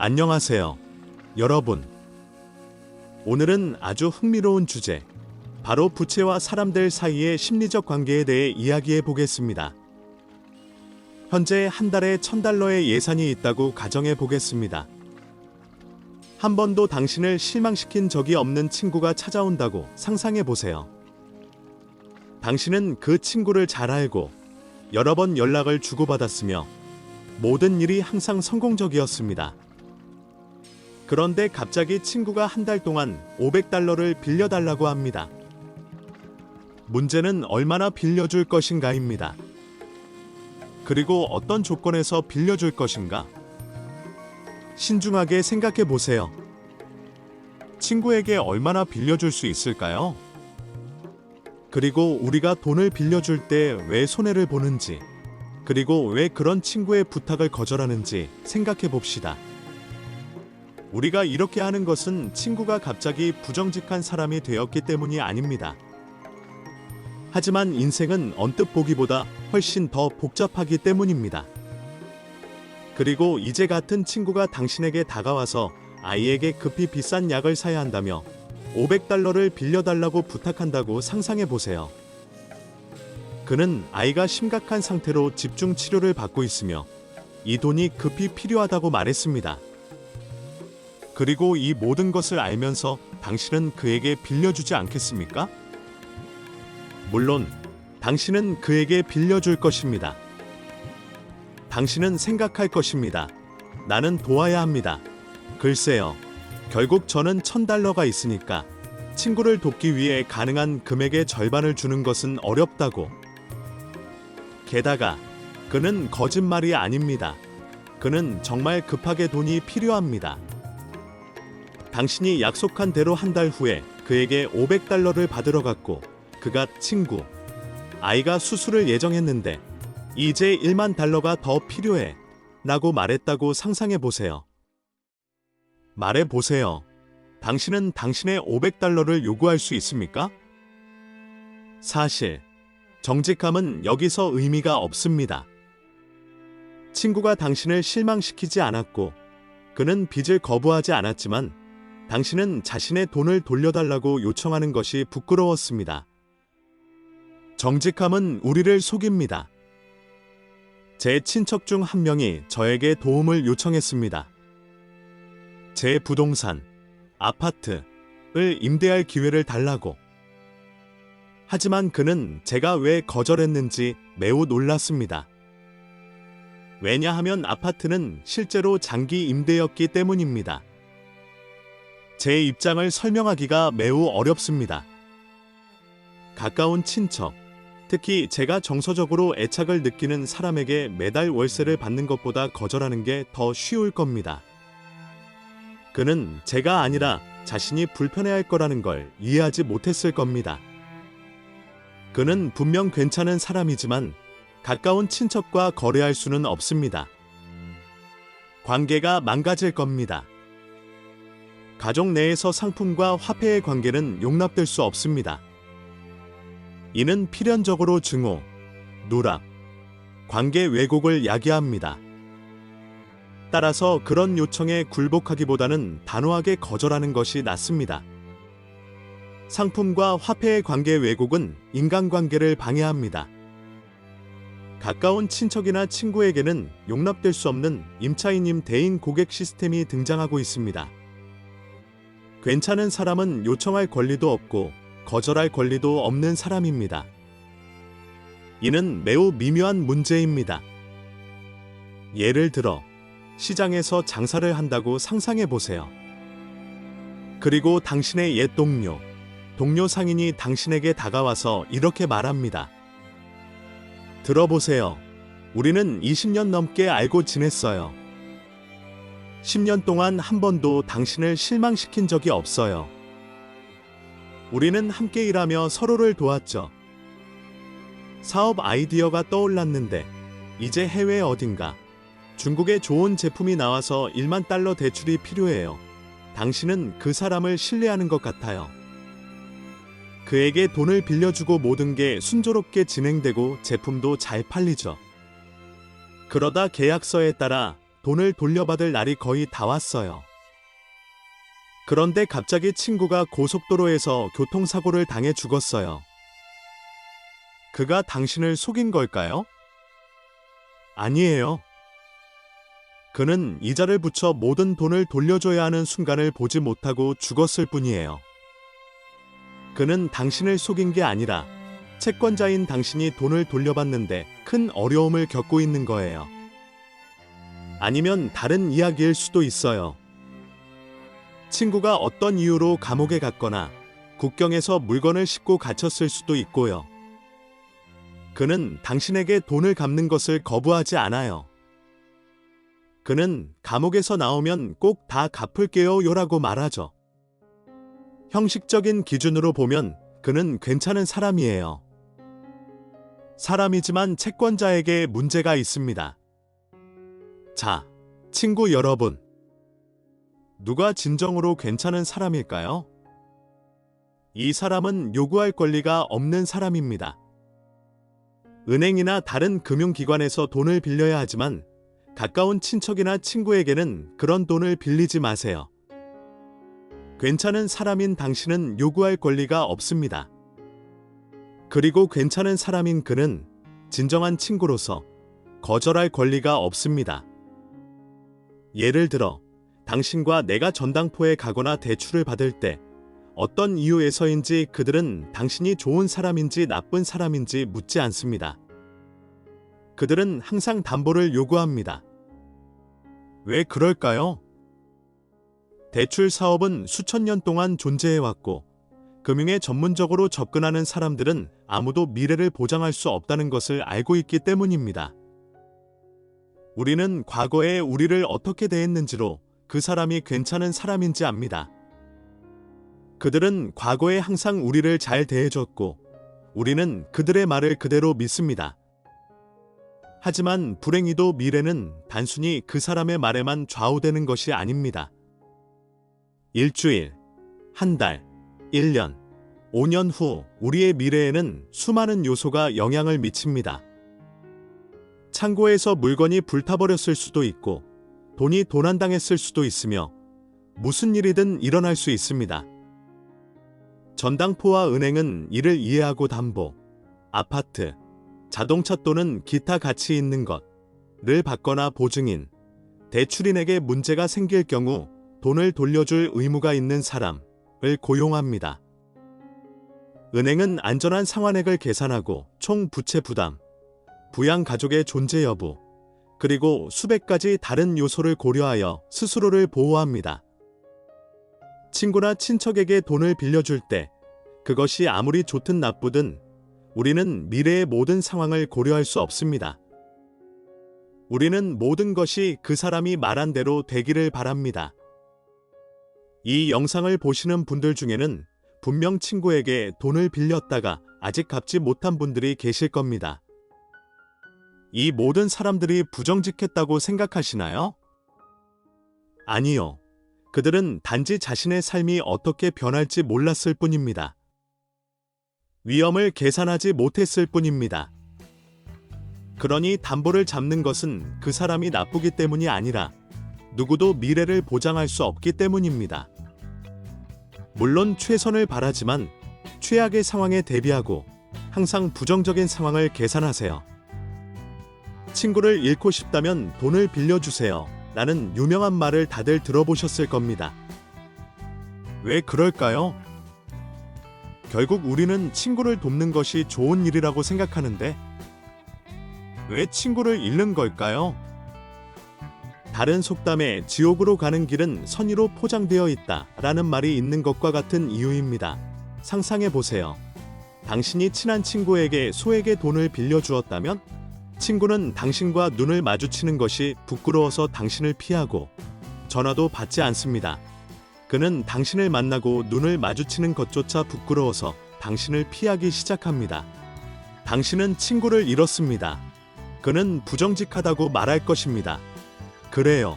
안녕하세요. 여러분. 오늘은 아주 흥미로운 주제, 바로 부채와 사람들 사이의 심리적 관계에 대해 이야기해 보겠습니다. 현재 한 달에 천 달러의 예산이 있다고 가정해 보겠습니다. 한 번도 당신을 실망시킨 적이 없는 친구가 찾아온다고 상상해 보세요. 당신은 그 친구를 잘 알고 여러 번 연락을 주고받았으며 모든 일이 항상 성공적이었습니다. 그런데 갑자기 친구가 한 달 동안 500달러를 빌려달라고 합니다. 문제는 얼마나 빌려줄 것인가입니다. 그리고 어떤 조건에서 빌려줄 것인가? 신중하게 생각해 보세요. 친구에게 얼마나 빌려줄 수 있을까요? 그리고 우리가 돈을 빌려줄 때 왜 손해를 보는지, 그리고 왜 그런 친구의 부탁을 거절하는지 생각해 봅시다. 우리가 이렇게 하는 것은 친구가 갑자기 부정직한 사람이 되었기 때문이 아닙니다. 하지만 인생은 언뜻 보기보다 훨씬 더 복잡하기 때문입니다. 그리고 이제 같은 친구가 당신에게 다가와서 아이에게 급히 비싼 약을 사야 한다며 500달러를 빌려달라고 부탁한다고 상상해 보세요. 그는 아이가 심각한 상태로 집중 치료를 받고 있으며 이 돈이 급히 필요하다고 말했습니다. 그리고 이 모든 것을 알면서 당신은 그에게 빌려주지 않겠습니까? 물론 당신은 그에게 빌려줄 것입니다. 당신은 생각할 것입니다. 나는 도와야 합니다. 글쎄요. 결국 저는 천 달러가 있으니까 친구를 돕기 위해 가능한 금액의 절반을 주는 것은 어렵다고. 게다가 그는 거짓말이 아닙니다. 그는 정말 급하게 돈이 필요합니다. 당신이 약속한 대로 한 달 후에 그에게 500달러를 받으러 갔고 그가 친구, 아이가 수술을 예정했는데 이제 1만 달러가 더 필요해 라고 말했다고 상상해 보세요. 말해 보세요. 당신은 당신의 500달러를 요구할 수 있습니까? 사실, 정직함은 여기서 의미가 없습니다. 친구가 당신을 실망시키지 않았고, 그는 빚을 거부하지 않았지만, 당신은 자신의 돈을 돌려달라고 요청하는 것이 부끄러웠습니다. 정직함은 우리를 속입니다. 제 친척 중 한 명이 저에게 도움을 요청했습니다. 제 부동산, 아파트를 임대할 기회를 달라고. 하지만 그는 제가 왜 거절했는지 매우 놀랐습니다. 왜냐하면 아파트는 실제로 장기 임대였기 때문입니다. 제 입장을 설명하기가 매우 어렵습니다. 가까운 친척, 특히 제가 정서적으로 애착을 느끼는 사람에게 매달 월세를 받는 것보다 거절하는 게 더 쉬울 겁니다. 그는 제가 아니라 자신이 불편해할 거라는 걸 이해하지 못했을 겁니다. 그는 분명 괜찮은 사람이지만 가까운 친척과 거래할 수는 없습니다. 관계가 망가질 겁니다. 가족 내에서 상품과 화폐의 관계는 용납될 수 없습니다. 이는 필연적으로 증오, 누락, 관계 왜곡을 야기합니다. 따라서 그런 요청에 굴복하기보다는 단호하게 거절하는 것이 낫습니다. 상품과 화폐의 관계 왜곡은 인간관계를 방해합니다. 가까운 친척이나 친구에게는 용납될 수 없는 임차인님 대인 고객 시스템이 등장하고 있습니다. 괜찮은 사람은 요청할 권리도 없고 거절할 권리도 없는 사람입니다. 이는 매우 미묘한 문제입니다. 예를 들어 시장에서 장사를 한다고 상상해 보세요. 그리고 당신의 옛 동료, 동료 상인이 당신에게 다가와서 이렇게 말합니다. 들어보세요. 우리는 20년 넘게 알고 지냈어요. 10년 동안 한 번도 당신을 실망시킨 적이 없어요. 우리는 함께 일하며 서로를 도왔죠. 사업 아이디어가 떠올랐는데 이제 해외 어딘가 중국에 좋은 제품이 나와서 1만 달러 대출이 필요해요. 당신은 그 사람을 신뢰하는 것 같아요. 그에게 돈을 빌려주고 모든 게 순조롭게 진행되고 제품도 잘 팔리죠. 그러다 계약서에 따라 돈을 돌려받을 날이 거의 다 왔어요. 그런데 갑자기 친구가 고속도로에서 교통사고를 당해 죽었어요. 그가 당신을 속인 걸까요? 아니에요. 그는 이자를 붙여 모든 돈을 돌려줘야 하는 순간을 보지 못하고 죽었을 뿐이에요. 그는 당신을 속인 게 아니라 채권자인 당신이 돈을 돌려받는데 큰 어려움을 겪고 있는 거예요. 아니면 다른 이야기일 수도 있어요. 친구가 어떤 이유로 감옥에 갔거나 국경에서 물건을 싣고 갇혔을 수도 있고요. 그는 당신에게 돈을 갚는 것을 거부하지 않아요. 그는 감옥에서 나오면 꼭 다 갚을게요 요라고 말하죠. 형식적인 기준으로 보면 그는 괜찮은 사람이에요. 사람이지만 채권자에게 문제가 있습니다. 자, 친구 여러분. 누가 진정으로 괜찮은 사람일까요? 이 사람은 요구할 권리가 없는 사람입니다. 은행이나 다른 금융기관에서 돈을 빌려야 하지만 가까운 친척이나 친구에게는 그런 돈을 빌리지 마세요. 괜찮은 사람인 당신은 요구할 권리가 없습니다. 그리고 괜찮은 사람인 그는 진정한 친구로서 거절할 권리가 없습니다. 예를 들어, 당신과 내가 전당포에 가거나 대출을 받을 때 어떤 이유에서인지 그들은 당신이 좋은 사람인지 나쁜 사람인지 묻지 않습니다. 그들은 항상 담보를 요구합니다. 왜 그럴까요? 대출 사업은 수천 년 동안 존재해왔고, 금융에 전문적으로 접근하는 사람들은 아무도 미래를 보장할 수 없다는 것을 알고 있기 때문입니다. 우리는 과거에 우리를 어떻게 대했는지로 그 사람이 괜찮은 사람인지 압니다. 그들은 과거에 항상 우리를 잘 대해줬고, 우리는 그들의 말을 그대로 믿습니다. 하지만 불행히도 미래는 단순히 그 사람의 말에만 좌우되는 것이 아닙니다. 일주일, 한 달, 1년, 5년 후 우리의 미래에는 수많은 요소가 영향을 미칩니다. 창고에서 물건이 불타버렸을 수도 있고, 돈이 도난당했을 수도 있으며, 무슨 일이든 일어날 수 있습니다. 전당포와 은행은 이를 이해하고 담보, 아파트, 자동차 또는 기타 가치 있는 것을 받거나 보증인, 대출인에게 문제가 생길 경우 돈을 돌려줄 의무가 있는 사람을 고용합니다. 은행은 안전한 상환액을 계산하고 총 부채 부담, 부양 가족의 존재 여부, 그리고 수백 가지 다른 요소를 고려하여 스스로를 보호합니다. 친구나 친척에게 돈을 빌려줄 때 그것이 아무리 좋든 나쁘든 우리는 미래의 모든 상황을 고려할 수 없습니다. 우리는 모든 것이 그 사람이 말한 대로 되기를 바랍니다. 이 영상을 보시는 분들 중에는 분명 친구에게 돈을 빌렸다가 아직 갚지 못한 분들이 계실 겁니다. 이 모든 사람들이 부정직했다고 생각하시나요? 아니요. 그들은 단지 자신의 삶이 어떻게 변할지 몰랐을 뿐입니다. 위험을 계산하지 못했을 뿐입니다. 그러니 담보를 잡는 것은 그 사람이 나쁘기 때문이 아니라 누구도 미래를 보장할 수 없기 때문입니다. 물론 최선을 바라지만 최악의 상황에 대비하고 항상 부정적인 상황을 계산하세요. 친구를 잃고 싶다면 돈을 빌려주세요. 라는 유명한 말을 다들 들어보셨을 겁니다. 왜 그럴까요? 결국 우리는 친구를 돕는 것이 좋은 일이라고 생각하는데 왜 친구를 잃는 걸까요? 다른 속담에 지옥으로 가는 길은 선의로 포장되어 있다 라는 말이 있는 것과 같은 이유입니다. 상상해 보세요. 당신이 친한 친구에게 소에게 돈을 빌려주었다면 친구는 당신과 눈을 마주치는 것이 부끄러워서 당신을 피하고 전화도 받지 않습니다. 그는 당신을 만나고 눈을 마주치는 것조차 부끄러워서 당신을 피하기 시작합니다. 당신은 친구를 잃었습니다. 그는 부정직하다고 말할 것입니다. 그래요.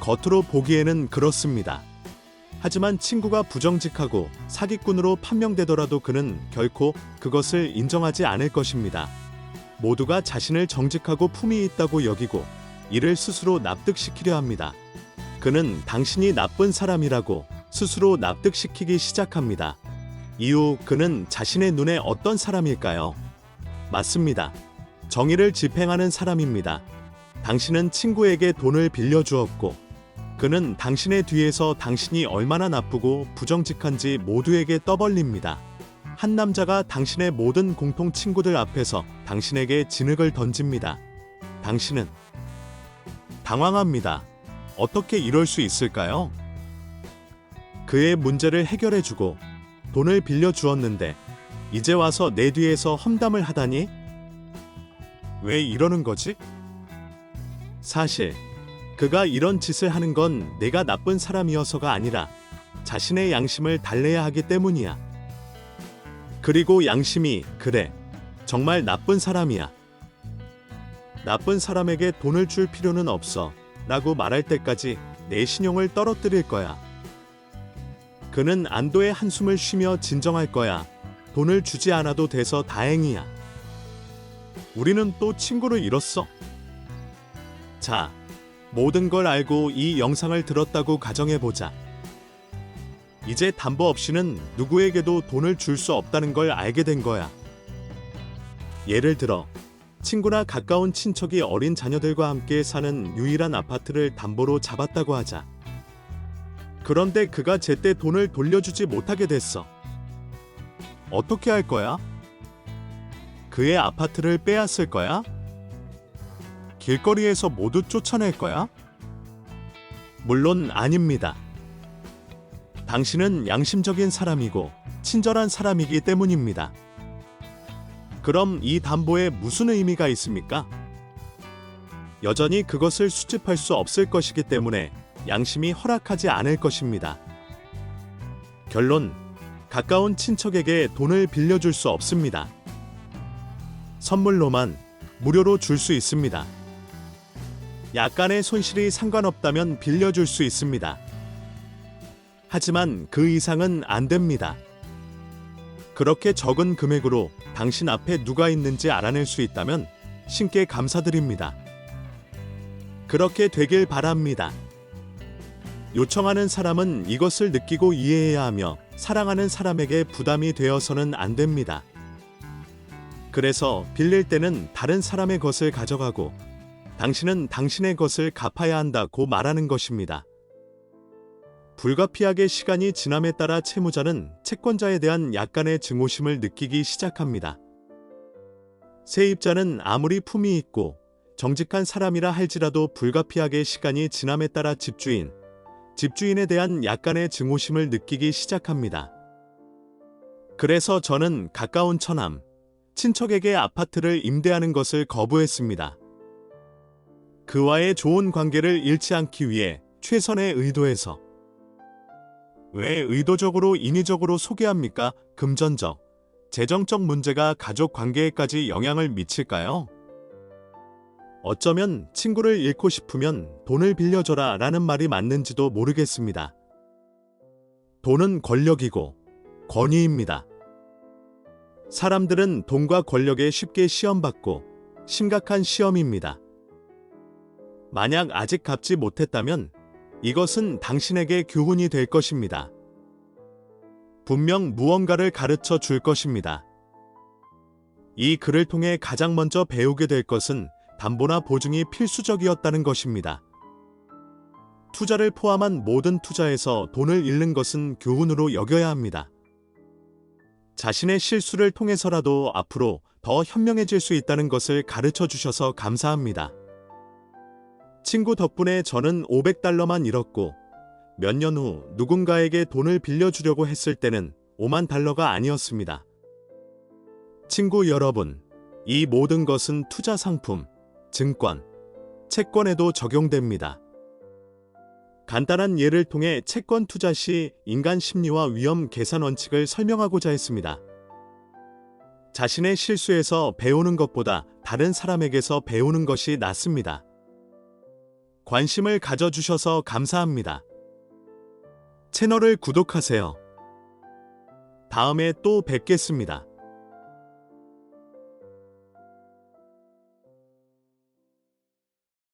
겉으로 보기에는 그렇습니다. 하지만 친구가 부정직하고 사기꾼으로 판명되더라도 그는 결코 그것을 인정하지 않을 것입니다. 모두가 자신을 정직하고 품위 있다고 여기고 이를 스스로 납득시키려 합니다. 그는 당신이 나쁜 사람이라고 스스로 납득시키기 시작합니다. 이후 그는 자신의 눈에 어떤 사람일까요? 맞습니다. 정의를 집행하는 사람입니다. 당신은 친구에게 돈을 빌려주었고, 그는 당신의 뒤에서 당신이 얼마나 나쁘고 부정직한지 모두에게 떠벌립니다. 한 남자가 당신의 모든 공통 친구들 앞에서 당신에게 진흙을 던집니다. 당신은 당황합니다. 어떻게 이럴 수 있을까요? 그의 문제를 해결해주고 돈을 빌려주었는데 이제 와서 내 뒤에서 험담을 하다니? 왜 이러는 거지? 사실 그가 이런 짓을 하는 건 내가 나쁜 사람이어서가 아니라 자신의 양심을 달래야 하기 때문이야. 그리고 양심이 그래 정말 나쁜 사람이야. 나쁜 사람에게 돈을 줄 필요는 없어 라고 말할 때까지 내 신용을 떨어뜨릴 거야. 그는 안도의 한숨을 쉬며 진정할 거야. 돈을 주지 않아도 돼서 다행이야. 우리는 또 친구를 잃었어. 자, 모든 걸 알고 이 영상을 들었다고 가정해보자. 이제 담보 없이는 누구에게도 돈을 줄 수 없다는 걸 알게 된 거야. 예를 들어, 친구나 가까운 친척이 어린 자녀들과 함께 사는 유일한 아파트를 담보로 잡았다고 하자. 그런데 그가 제때 돈을 돌려주지 못하게 됐어. 어떻게 할 거야? 그의 아파트를 빼앗을 거야? 길거리에서 모두 쫓아낼 거야? 물론 아닙니다. 당신은 양심적인 사람이고 친절한 사람이기 때문입니다. 그럼 이 담보에 무슨 의미가 있습니까? 여전히 그것을 수집할 수 없을 것이기 때문에 양심이 허락하지 않을 것입니다. 결론, 가까운 친척에게 돈을 빌려줄 수 없습니다. 선물로만 무료로 줄 수 있습니다. 약간의 손실이 상관없다면 빌려줄 수 있습니다. 하지만 그 이상은 안 됩니다. 그렇게 적은 금액으로 당신 앞에 누가 있는지 알아낼 수 있다면 신께 감사드립니다. 그렇게 되길 바랍니다. 요청하는 사람은 이것을 느끼고 이해해야 하며 사랑하는 사람에게 부담이 되어서는 안 됩니다. 그래서 빌릴 때는 다른 사람의 것을 가져가고 당신은 당신의 것을 갚아야 한다고 말하는 것입니다. 불가피하게 시간이 지남에 따라 채무자는 채권자에 대한 약간의 증오심을 느끼기 시작합니다. 세입자는 아무리 품이 있고 정직한 사람이라 할지라도 불가피하게 시간이 지남에 따라 집주인, 집주인에 대한 약간의 증오심을 느끼기 시작합니다. 그래서 저는 가까운 처남, 친척에게 아파트를 임대하는 것을 거부했습니다. 그와의 좋은 관계를 잃지 않기 위해 최선의 의도에서 왜 의도적으로 인위적으로 소개합니까? 금전적, 재정적 문제가 가족 관계에까지 영향을 미칠까요? 어쩌면 친구를 잃고 싶으면 돈을 빌려줘라 라는 말이 맞는지도 모르겠습니다. 돈은 권력이고 권위입니다. 사람들은 돈과 권력에 쉽게 시험받고 심각한 시험입니다. 만약 아직 갚지 못했다면 이것은 당신에게 교훈이 될 것입니다. 분명 무언가를 가르쳐 줄 것입니다. 이 글을 통해 가장 먼저 배우게 될 것은 담보나 보증이 필수적이었다는 것입니다. 투자를 포함한 모든 투자에서 돈을 잃는 것은 교훈으로 여겨야 합니다. 자신의 실수를 통해서라도 앞으로 더 현명해질 수 있다는 것을 가르쳐 주셔서 감사합니다. 친구 덕분에 저는 500달러만 잃었고 몇 년 후 누군가에게 돈을 빌려주려고 했을 때는 5만 달러가 아니었습니다. 친구 여러분, 이 모든 것은 투자 상품, 증권, 채권에도 적용됩니다. 간단한 예를 통해 채권 투자 시 인간 심리와 위험 계산 원칙을 설명하고자 했습니다. 자신의 실수에서 배우는 것보다 다른 사람에게서 배우는 것이 낫습니다. 관심을 가져주셔서 감사합니다. 채널을 구독하세요. 다음에 또 뵙겠습니다.